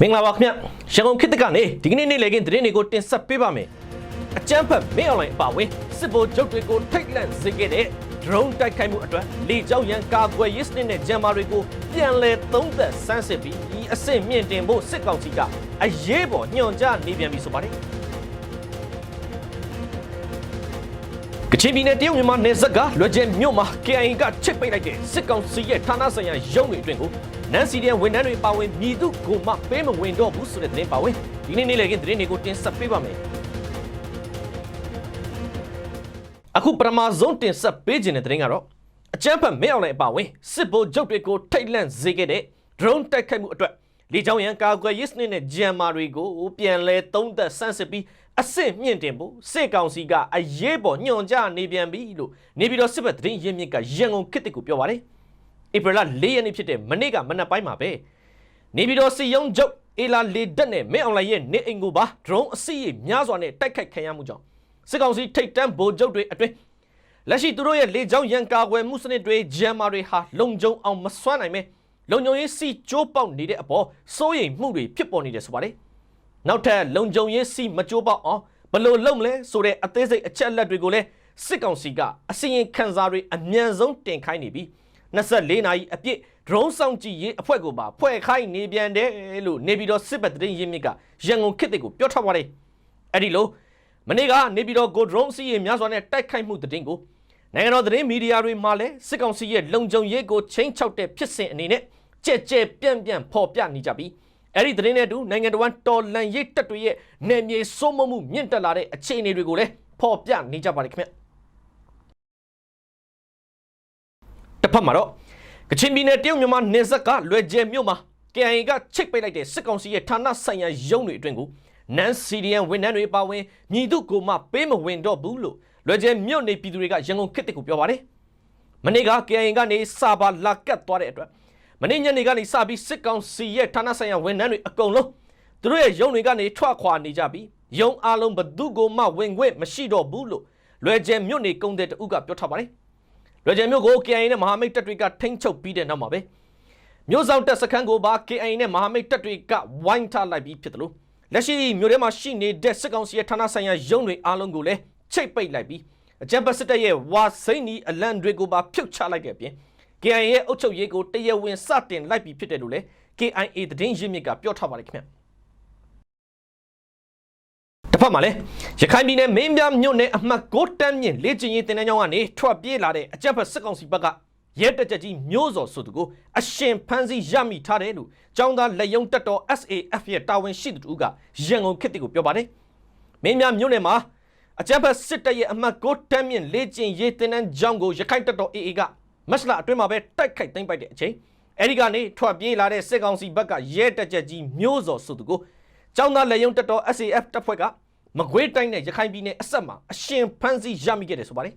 မင်္ဂလာပါခင်ဗျရန်ကုန်ခေတ်တကနေဒီကနေ့နေ့လည်ခင်းသတင်းတွေကိုတင်ဆက်ပေးပါမယ်အကြမ်းဖက်မင်းအွန်လိုင်းအပါအဝင်စစ်ဗိုလ်ချုပ်တွေကိုထိတ်လန့်စေခဲ့တဲ့ drone တိုက်ခိုက်မှုအတွက်လေကြောင်းရန်ကာကွယ်ရေးစနစ်နဲ့ဂျမ်မာတွေကိုပြန်လည်သုံးသပ်ဆန်းစစ်ပြီးဒီအဆင့်မြင့်တင်ဖို့စစ်ကောင်စီကအရေးပေါ်ညွှန်ကြားနေပြန်ပြီဆိုပါတယ်ကချင်ပြည်နယ်တရုတ်မြန်မာနယ်စပ်ကလွယ်ကျဲမြို့မှာ KIA ကချစ်ပိတ်လိုက်တဲ့စစ်ကောင်စီရဲ့ဌာနဆိုင်ရာရုံးတွေအတွင်းကို နန်စီဒီယန်ဝန်ထမ်းတွေပါဝင်မြည်သူကိုမှပေးမဝင်တော့ဘူးဆိုတဲ့သတင်းပါဝင်ဒီနေ့နေ့လည်ကသတင်းတွေကိုတင်ဆက်ပေးပါမယ်အခုပထမဆုံးတင်ဆက်ပေးခြင်းတဲ့သတင်းကတော့အကြမ်းဖက်မဲအောင်လိုက်အပါဝင်စစ်ဗိုလ်ချုပ်တွေကိုထိတ်လန့်စေခဲ့တဲ့ drone တိုက်ခိုက်မှုအတွက်လေကြောင်းရန်ကာကွယ်ရေးစနစ်နဲ့ဂျမ်မာတွေကိုပြန်လဲသုံးသက်ဆန်းစစ်ပြီးအစ်စ်မြင့်တင်ဖို့စစ်ကောင်စီကအရေးပေါ်ညွှန်ကြားနေပြန်ပြီလို့နေပြည်တော်စစ်ဘက်သတင်းရင်းမြစ်ကရန်ကုန်ခေတ်တစ်ကိုပြောပါတယ် ဧပြီလ၄ရက်နေ့ဖြစ်တဲ့မနေ့ကမနက်ပိုင်းမှာပဲနေပြည်တော်စီယုံချုပ်အေလာလေတက်နဲ့မဲအောင်လိုက်ရဲ့နေအိမ်ကိုပါ drone အစီအများစွာနဲ့တိုက်ခိုက်ခံရမှုကြောင့်စစ်ကောင်စီထိတ်တန့်ဗိုလ်ချုပ်တွေအတွင်းလက်ရှိသူတို့ရဲ့လေကြောင်းရန်ကာကွယ်မှုစနစ်တွေဂျမ်မာတွေဟာလုံခြုံအောင်မစွမ်းနိုင်မဲလုံခြုံရေးစီကျိုးပေါက်နေတဲ့အပေါ်စိုးရိမ်မှုတွေဖြစ်ပေါ်နေတယ်ဆိုပါတယ်နောက်ထပ်လုံခြုံရေးစီမကျိုးပေါက်အောင်ဘယ်လိုလုပ်မလဲဆိုတဲ့အသေးစိတ်အချက်အလက်တွေကိုလည်းစစ်ကောင်စီကအစီရင်ခံစာတွေအမြန်ဆုံးတင်ခိုင်းနေပြီး 24နာရီအပြည့် drone စောင့်ကြည့်ရေးအဖွဲ့ကိုပါဖွဲ့ခိုင်းနေပြန်တယ်လို့နေပြည်တော်စစ်ဘက်သတင်းရင်းမြစ်ကရန်ကုန်ခေတ်တွေကိုပြောထားပါတယ်အဲ့ဒီလိုမနေ့ကနေပြည်တော်ကို drone စီးရင်များစွာနဲ့တိုက်ခိုက်မှုသတင်းကိုနိုင်ငံတော်သတင်းမီဒီယာတွေမှာလည်းစစ်ကောင်စီရဲ့လုံခြုံရေးကိုချင်းချောက်တဲ့ဖြစ်စဉ်အနေနဲ့ကြဲကြဲပြန့်ပြန့်ဖော်ပြနေကြပြီးအဲ့ဒီသတင်းနဲ့အတူနိုင်ငံတော်ဝန်တော်လန်ရေးတက်တွေရဲ့နယ်မြေစိုးမိုးမှုမြင့်တက်လာတဲ့အခြေအနေတွေကိုလည်းဖော်ပြနေကြပါတယ်ခင်ဗျ ဖက်မှာတော့ကချင်ပြည်နယ်တရုတ်မြန်မာနယ်စပ်ကလွယ်ကျဲမြို့မှာ KIA ကချိတ်ပိတ်လိုက်တဲ့စစ်ကောင်စီရဲ့ဌာနဆိုင်ရာရုံးတွေအတွင်းကိုနန်စီဒီယန်ဝန်ထမ်းတွေပါဝင်မြည်သူကိုမှပေးမဝင်တော့ဘူးလို့လွယ်ကျဲမြို့နေပြည်သူတွေကရန်ကုန်ခေတ်တစ်ကိုပြောပါတယ်မနေ့က KIA ကနေစာပါလာကတ်သွားတဲ့အတွက်မနေ့ညနေကနေစပြီးစစ်ကောင်စီရဲ့ဌာနဆိုင်ရာဝန်ထမ်းတွေအကုန်လုံးသူတို့ရဲ့ရုံးတွေကနေထွက်ခွာနေကြပြီးရုံးအားလုံးဘသူကိုမှဝင်ခွင့်မရှိတော့ဘူးလို့လွယ်ကျဲမြို့နေကုန်းတဲ့တအုပ်ကပြောထားပါတယ် လွယ်ကျဲမြို့ကို KIA နဲ့မဟာမိတ်တပ်တွေကထိန်းချုပ်ပြီးတဲ့နောက်မှာပဲမြို့ဆောင်တပ်စခန်းကိုပါ KIA နဲ့မဟာမိတ်တပ်တွေကဝိုင်းထားလိုက်ပြီးဖြစ်တယ်လို့လက်ရှိမြို့ထဲမှာရှိနေတဲ့စစ်ကောင်စီရဲ့ဌာနဆိုင်ရာရုံးတွေအားလုံးကိုလည်းချိတ်ပိတ်လိုက်ပြီးအကြံပတ်စစ်တပ်ရဲ့ဝါစိမ့်နီအလံတွေကိုပါဖြုတ်ချလိုက်တဲ့အပြင် KIA ရဲ့အုပ်ချုပ်ရေးကိုတရားဝင်စတင်လိုက်ပြီးဖြစ်တယ်လို့လည်း KIA သတင်းရင်းမြစ်ကပြောထားပါတယ်ခင်ဗျ တစ်ဖက်မှာလည်းရခိုင်ပြည်နယ်မင်းပြမြို့နယ်အမှတ်6တန်းမြင့်လေ့ကျင့်ရေးတင်နန်းကျောင်းကနေထွက်ပြေးလာတဲ့အကြံဖက်စစ်ကောင်စီဘက်ကရဲတက်ချက်ကြီးမျိုးစော်ဆိုသူကိုအရှင်ဖမ်းဆီးရမိထားတယ်လို့ကျောင်းသားလက်ယုံတက်တော် SAF ရဲ့တာဝန်ရှိသူတို့ကရန်ကုန်ခေတ်တီကိုပြောပါတယ်မင်းပြမြို့နယ်မှာအကြံဖက်စစ်တပ်ရဲ့အမှတ်6တန်းမြင့်လေ့ကျင့်ရေးတင်နန်းကျောင်းကိုရခိုင်တက်တော် AA ကမက်စလာအတွင်းမှာပဲတိုက်ခိုက်သိမ်းပိုက်တဲ့အချိန်အဲဒီကနေထွက်ပြေးလာတဲ့စစ်ကောင်စီဘက်ကရဲတက်ချက်ကြီးမျိုးစော်ဆိုသူကိုကျောင်းသားလက်ယုံတက်တော် SAF တပ်ဖွဲ့က မကွေးတိုင်းနဲ့ရခိုင်ပြည်နယ်အဆက်မှာအရှင်ဖမ်းဆီးရမိခဲ့တယ်ဆိုပါတယ်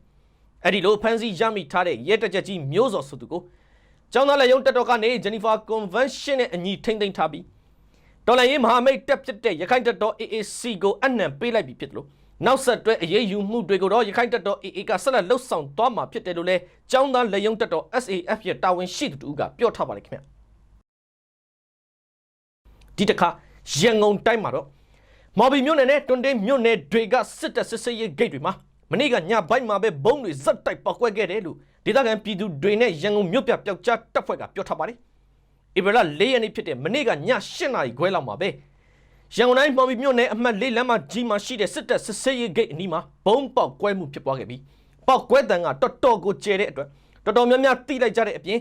အဲ့ဒီလိုဖမ်းဆီးရမိထားတဲ့ရဲတက်ချက်ကြီးမျိုးစော်ဆိုသူကိုကျောင်းသားလက်ယုံတက်တော်ကနေဂျနီဖာကွန်ဗင်းရှင်းနဲ့အညီထိမ့်သိမ်းထားပြီးတော်လိုင်းရေးမဟာမိတ်တက်ဖြစ်တဲ့ရခိုင်တက်တော် AAC ကိုအနှံပေးလိုက်ပြီးဖြစ်တယ်လို့နောက်ဆက်တွဲအရေးယူမှုတွေကိုတော့ရခိုင်တပ်တော် AA ကဆက်လက်လှုပ်ဆောင်သွားမှာဖြစ်တယ်လို့လည်းကျောင်းသားလက်ယုံတပ်တော် SAF ရဲ့တာဝန်ရှိသူတို့ကပြောထားပါတယ်ခင်ဗျဒီတစ်ခါရန်ကုန်တိုင်းမှာတော့ မော်ဘီမြို့နယ်နဲ့တွန်တင်းမြို့နယ်တွေကစစ်တပ်စစ်ဆေးရေးဂိတ်တွေမှာမနေ့ကညပိုင်းမှာပဲဘုံတွေဇက်တိုက်ပောက်ကွဲခဲ့တယ်လို့ဒေသခံပြည်သူတွေနဲ့ရန်ကုန်မြို့ပြပျောက်ကြားတပ်ဖွဲ့ကပြောထားပါတယ်ဧပြီလ၄ရက်နေ့ဖြစ်တဲ့မနေ့ကည၈နာရီခွဲလောက်မှာပဲရန်ကုန်တိုင်းမော်ဘီမြို့နယ်အမှတ်၄လမ်းမကြီးမှာရှိတဲ့စစ်တပ်စစ်ဆေးရေးဂိတ်အနီးမှာဘုံပေါက်ကွဲမှုဖြစ်ပွားခဲ့ပြီးပေါက်ကွဲတန်ကတော်တော်ကိုကျဲတဲ့အတွက်တော်တော်များများတိလိုက်ကြတဲ့အပြင်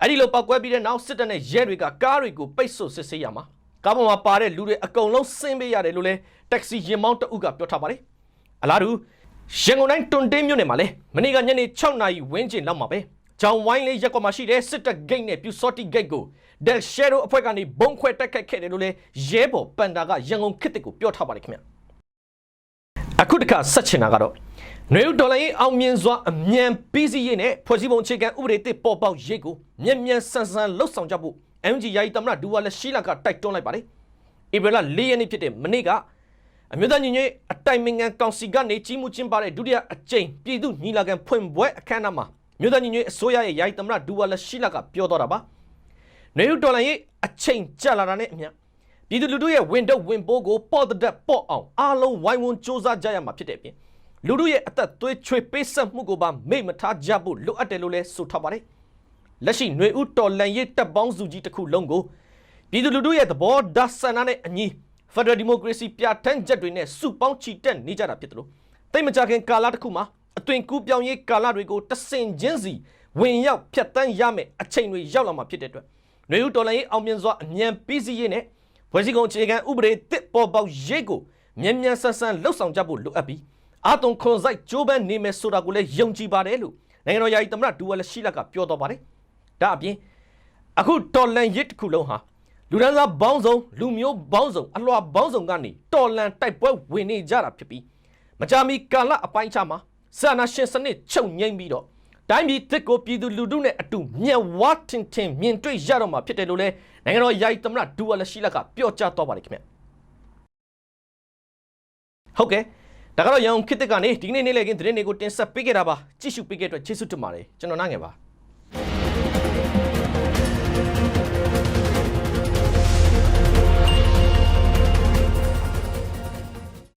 အဲ့ဒီလိုပေါက်ကွဲပြီးတဲ့နောက်စစ်တပ်နဲ့ရဲတွေကကားတွေကိုပိတ်ဆို့စစ်ဆေးရမှာ ကားပေါ်မှာပါတဲ့လူတွေအကုန်လုံးဆင်းပေးရတယ်လို့လည်းတက္ကစီရင်မောင်းတအုပ်ကပြောထားပါတယ်အလားတူရန်ကုန်တိုင်းတွန်တင်းမြို့နယ်မှာလည်းမနေ့ကညနေ6နာရီဝန်းကျင်လောက်မှာပဲဂျောင်ဝိုင်းလေးရက်ကွက်မှာရှိတဲ့စစ်တပ်ဂိတ်နဲ့ပြူစော့တီဂိတ်ကို Del Shadow အဖွဲ့ကနေဘုံခွဲတက်ခတ်ခဲ့တယ်လို့လည်းရဲဘော်ပန်တာကရန်ကုန်ခေတ်တစ်ကိုပြောထားပါတယ်ခင်ဗျအခုတခါဆက်ချင်တာကတော့နွေဦးဒေါ်လာရေးအောင်မြင်စွာအမြန်ပြီးစီးရေးနဲ့ဖွဲ့စည်းပုံအခြေခံဥပဒေတစ်ပေါ်ပေါက်ရေးကိုမြန်မြန်ဆန်ဆန်လှုပ်ဆောင်ကြဖို့ MG ယာယီသမ္မတဒူဝါလက်ရှိလာကတိုက်တွန်းလိုက်ပါတယ်ဧပြီလ၄ရက်နေ့ဖြစ်တဲ့မနေ့ကအမျိုးသားညီညွတ်ရေးအတိုင်ပင်ခံကောင်စီကနေကြီးမှုချင်းပါတဲ့ဒုတိယအကြိမ်ပြည်သူညီလာခံဖွင့်ပွဲအခမ်းအနားမှာမြို့သားညီညွတ်ရေးအစိုးရရဲ့ယာယီသမ္မတဒူဝါလက်ရှိလာကပြောတော့တာပါနေဦးဒေါ်လာရေးအချိန်ကျလာတာနဲ့အမျှပြည်သူလူထုရဲ့ဝင်တော့ဝင်ပိုးကိုပေါ်တဲ့တက်ပေါ့အောင်အားလုံးဝိုင်းဝန်းစ조사ကြရမှာဖြစ်တဲ့အပြင်လူထုရဲ့အသက်သွေးချွေပေးဆက်မှုကိုပါမိတ်မထားကြဖို့လိုအပ်တယ်လို့လည်းဆိုထားပါတယ် လက်ရှိຫນွေဥတော်လန်ရေးတပ်ပေါင်းစုကြီးတစ်ခုလုံးကိုပြည်သူလူထုရဲ့သဘောဓာတ်ဆန္ဒနဲ့အညီဖက်ဒရယ်ဒီမိုကရေစီပြဋ္ဌာန်းချက်တွေနဲ့စုပေါင်းချီတက်နေကြတာဖြစ်တယ်လို့တိတ်မကြခင်ကာလတစ်ခုမှာအသွင်ကူးပြောင်းရေးကာလတွေကိုတဆင်ချင်းစီဝင်ရောက်ဖျက်ဆီးရမယ်အချိန်တွေရောက်လာမှာဖြစ်တဲ့အတွက်ຫນွေဥတော်လန်ရေးအောင်မြင်စွာအမြန်ပြီးစီးရေးနဲ့ဖွဲ့စည်းကုန်အခြေခံဥပဒေတစ်ပေါ်ပေါက်ရေးကိုမြန်မြန်ဆန်ဆန်လှုပ်ဆောင်ကြဖို့လိုအပ်ပြီးအာတုံခွန်ဆိုင်ဂျိုးပန်းနေမယ်ဆိုတာကိုလည်းယုံကြည်ပါတယ်လို့နိုင်ငံတော်ယာယီသမ္မတဒူဝါလရှိလက်ကပြောတော့ပါတယ် ဒါအပြင်အခုတော်လန်ရစ်တစ်ခုလုံးဟာလူဒန်းစားဘောင်းဆောင်လူမျိုးဘောင်းဆောင်အလွှာဘောင်းဆောင်ကနေတော်လန်တိုက်ပွဲဝင်နေကြတာဖြစ်ပြီးမကြာမီကာလအပိုင်းခြားမှာစာနာရှင်စနစ်ချုပ်ငိမ့်ပြီးတော့တိုင်းပြည်တစ်ကိုပြည်သူလူထုနဲ့အတူမြက်ဝါထင်ထင်မြင်တွေ့ရတော့မှာဖြစ်တယ်လို့လည်းနိုင်ငံတော်ယာယီသမ္မတဒူဝါလရှိလက်ကပြောကြားတော့ပါတယ်ခင်ဗျဟုတ်ကဲ့ဒါကတော့ရန်ကုန်ခေတ်သစ်ကနေဒီကနေ့နေ့လည်ခင်းသတင်းတွေကိုတင်ဆက်ပေးခဲ့တာပါကြည့်ရှုပေးခဲ့တဲ့အတွက်ကျေးဇူးတင်ပါတယ်ကျွန်တော်နိုင်ငယ်ပါ Thank you.